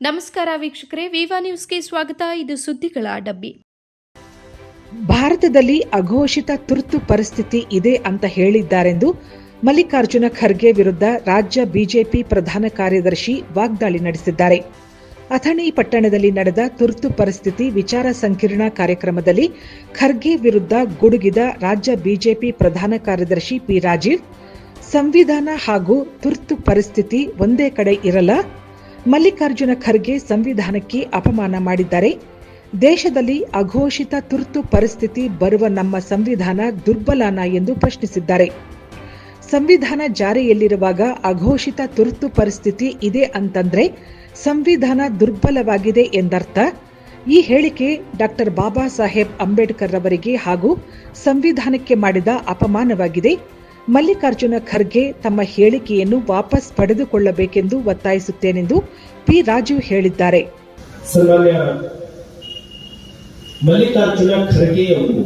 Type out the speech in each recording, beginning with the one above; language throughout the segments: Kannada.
ನಮಸ್ಕಾರ ವೀಕ್ಷಕರೇ, ವಿವಾ ನ್ಯೂಸ್ಗೆ ಸ್ವಾಗತ. ಇದು ಸುದ್ದಿಗಳ ಡಬ್ಬಿ. ಭಾರತದಲ್ಲಿ ಅಘೋಷಿತ ತುರ್ತು ಪರಿಸ್ಥಿತಿ ಇದೆ ಅಂತ ಹೇಳಿದ್ದಾರೆಂದು ಮಲ್ಲಿಕಾರ್ಜುನ ಖರ್ಗೆ ವಿರುದ್ಧ ರಾಜ್ಯ ಬಿಜೆಪಿ ಪ್ರಧಾನ ಕಾರ್ಯದರ್ಶಿ ವಾಗ್ದಾಳಿ ನಡೆಸಿದ್ದಾರೆ. ಅಥಣಿ ಪಟ್ಟಣದಲ್ಲಿ ನಡೆದ ತುರ್ತು ಪರಿಸ್ಥಿತಿ ವಿಚಾರ ಸಂಕಿರಣ ಕಾರ್ಯಕ್ರಮದಲ್ಲಿ ಖರ್ಗೆ ವಿರುದ್ಧ ಗುಡುಗಿದ ರಾಜ್ಯ ಬಿಜೆಪಿ ಪ್ರಧಾನ ಕಾರ್ಯದರ್ಶಿ ಪಿ ರಾಜೀವ್, ಸಂವಿಧಾನ ಹಾಗೂ ತುರ್ತು ಪರಿಸ್ಥಿತಿ ಒಂದೇ ಕಡೆ ಇರಲ್ಲ ಮಲ್ಲಿಕಾರ್ಜುನ ಖರ್ಗೆ ಸಂವಿಧಾನಕ್ಕೆ ಅಪಮಾನ ಮಾಡಿದ್ದಾರೆ. ದೇಶದಲ್ಲಿ ಅಘೋಷಿತ ತುರ್ತು ಪರಿಸ್ಥಿತಿ ಬರುವ ನಮ್ಮ ಸಂವಿಧಾನ ದುರ್ಬಲಾನ ಎಂದು ಪ್ರಶ್ನಿಸಿದ್ದಾರೆ. ಸಂವಿಧಾನ ಜಾರಿಯಲ್ಲಿರುವಾಗ ಅಘೋಷಿತ ತುರ್ತು ಪರಿಸ್ಥಿತಿ ಇದೆ ಅಂತಂದ್ರೆ ಸಂವಿಧಾನ ದುರ್ಬಲವಾಗಿದೆ ಎಂದರ್ಥ. ಈ ಹೇಳಿಕೆ ಡಾಕ್ಟರ್ ಬಾಬಾ ಸಾಹೇಬ್ ಅಂಬೇಡ್ಕರ್ ರವರಿಗೆ ಹಾಗೂ ಸಂವಿಧಾನಕ್ಕೆ ಮಾಡಿದ ಅಪಮಾನವಾಗಿದೆ. ಮಲ್ಲಿಕಾರ್ಜುನ ಖರ್ಗೆ ತಮ್ಮ ಹೇಳಿಕೆಯನ್ನು ವಾಪಸ್ ಪಡೆದುಕೊಳ್ಳಬೇಕೆಂದು ಒತ್ತಾಯಿಸುತ್ತೇನೆಂದು ಪಿ ರಾಜು ಹೇಳಿದ್ದಾರೆ. ಮಲ್ಲಿಕಾರ್ಜುನ ಖರ್ಗೆ ಅವರು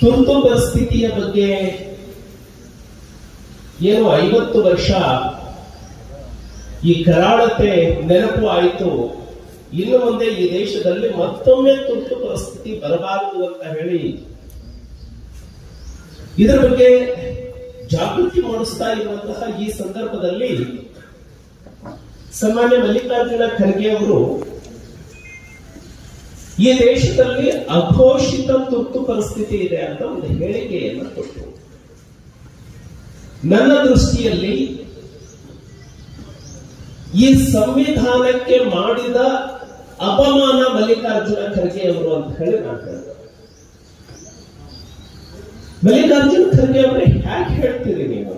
ತುರ್ತು ಪರಿಸ್ಥಿತಿಯ ಬಗ್ಗೆ ಏನು ಐವತ್ತು ವರ್ಷ ಈ ಕರಾಳತೆ ನೆನಪು ಆಯಿತು. ಇನ್ನು ಮುಂದೆ ಈ ದೇಶದಲ್ಲಿ ಮತ್ತೊಮ್ಮೆ ತುರ್ತು ಪರಿಸ್ಥಿತಿ ಬರಬಾರದು ಅಂತ ಹೇಳಿ ಇದರ ಬಗ್ಗೆ ಜಾಗೃತಿ ಮೂಡಿಸ್ತಾ ಇರುವಂತಹ ಈ ಸಂದರ್ಭದಲ್ಲಿ ಸನ್ಮಾನ್ಯ ಮಲ್ಲಿಕಾರ್ಜುನ ಖರ್ಗೆ ಅವರು, ಈ ದೇಶದಲ್ಲಿ ಅಘೋಷಿತ ತುರ್ತು ಪರಿಸ್ಥಿತಿ ಇದೆ ಅಂತ ಒಂದು ಹೇಳಿಕೆಯನ್ನು ಕೊಟ್ಟರು. ನನ್ನ ದೃಷ್ಟಿಯಲ್ಲಿ ಈ ಸಂವಿಧಾನಕ್ಕೆ ಮಾಡಿದ ಅಪಮಾನ ಮಲ್ಲಿಕಾರ್ಜುನ ಖರ್ಗೆ ಅವರು ಅಂತ ಹೇಳಿ ನಾನು ಮಲ್ಲಿಕಾರ್ಜುನ ಖರ್ಗೆ ಅವರೇ ಹ್ಯಾಕ್ ಹೇಳ್ತೀರಿ ನೀವು?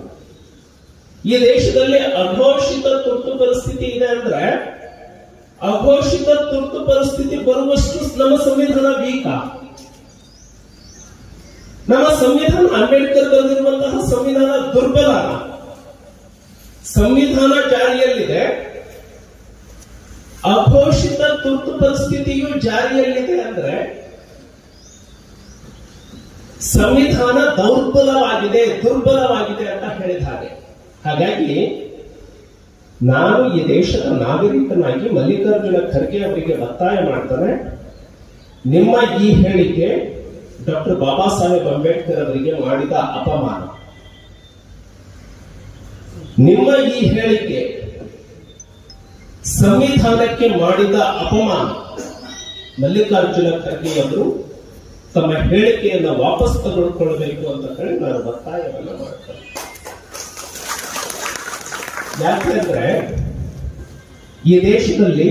ಈ ದೇಶದಲ್ಲಿ ಅಘೋಷಿತ ತುರ್ತು ಪರಿಸ್ಥಿತಿ ಇದೆ ಅಂದ್ರೆ ಅಘೋಷಿತ ತುರ್ತು ಪರಿಸ್ಥಿತಿ ಬರುವಷ್ಟು ನಮ್ಮ ಸಂವಿಧಾನ ವೀಕ. ನಮ್ಮ ಸಂವಿಧಾನ ಅಂಬೇಡ್ಕರ್ ಬರೆದಿರುವಂತಹ ಸಂವಿಧಾನ ದುರ್ಬಲ ಸಂವಿಧಾನ ಜಾರಿಯಲ್ಲಿದೆ. ಅಘೋಷಿತ ತುರ್ತು ಪರಿಸ್ಥಿತಿಯು ಜಾರಿಯಲ್ಲಿದೆ ಅಂದ್ರೆ ಸಂವಿಧಾನ ದೌರ್ಬಲವಾಗಿದೆ, ದುರ್ಬಲವಾಗಿದೆ ಅಂತ ಹೇಳಿದ ಹಾಗೆ. ಹಾಗಾಗಿ ನಾನು ಈ ದೇಶದ ನಾಗರಿಕನಾಗಿ ಮಲ್ಲಿಕಾರ್ಜುನ ಖರ್ಗೆ ಅವರಿಗೆ ಒತ್ತಾಯ ಮಾಡ್ತಾನೆ. ನಿಮ್ಮ ಈ ಹೇಳಿಕೆ ಡಾಕ್ಟರ್ ಬಾಬಾ ಸಾಹೇಬ್ ಅಂಬೇಡ್ಕರ್ ಅವರಿಗೆ ಮಾಡಿದ ಅಪಮಾನ. ನಿಮ್ಮ ಈ ಹೇಳಿಕೆ ಸಂವಿಧಾನಕ್ಕೆ ಮಾಡಿದ ಅಪಮಾನ ಮಲ್ಲಿಕಾರ್ಜುನ ಖರ್ಗೆ ಅವರು ತಮ್ಮ ಹೇಳಿಕೆಯನ್ನು ವಾಪಸ್ ತೆಗೆದುಕೊಳ್ಳಬೇಕು ಅಂತ ಹೇಳಿ ನಾನು ಒತ್ತಾಯವನ್ನ ಮಾಡ್ತೇನೆ. ಯಾಕೆಂದ್ರೆ ಈ ದೇಶದಲ್ಲಿ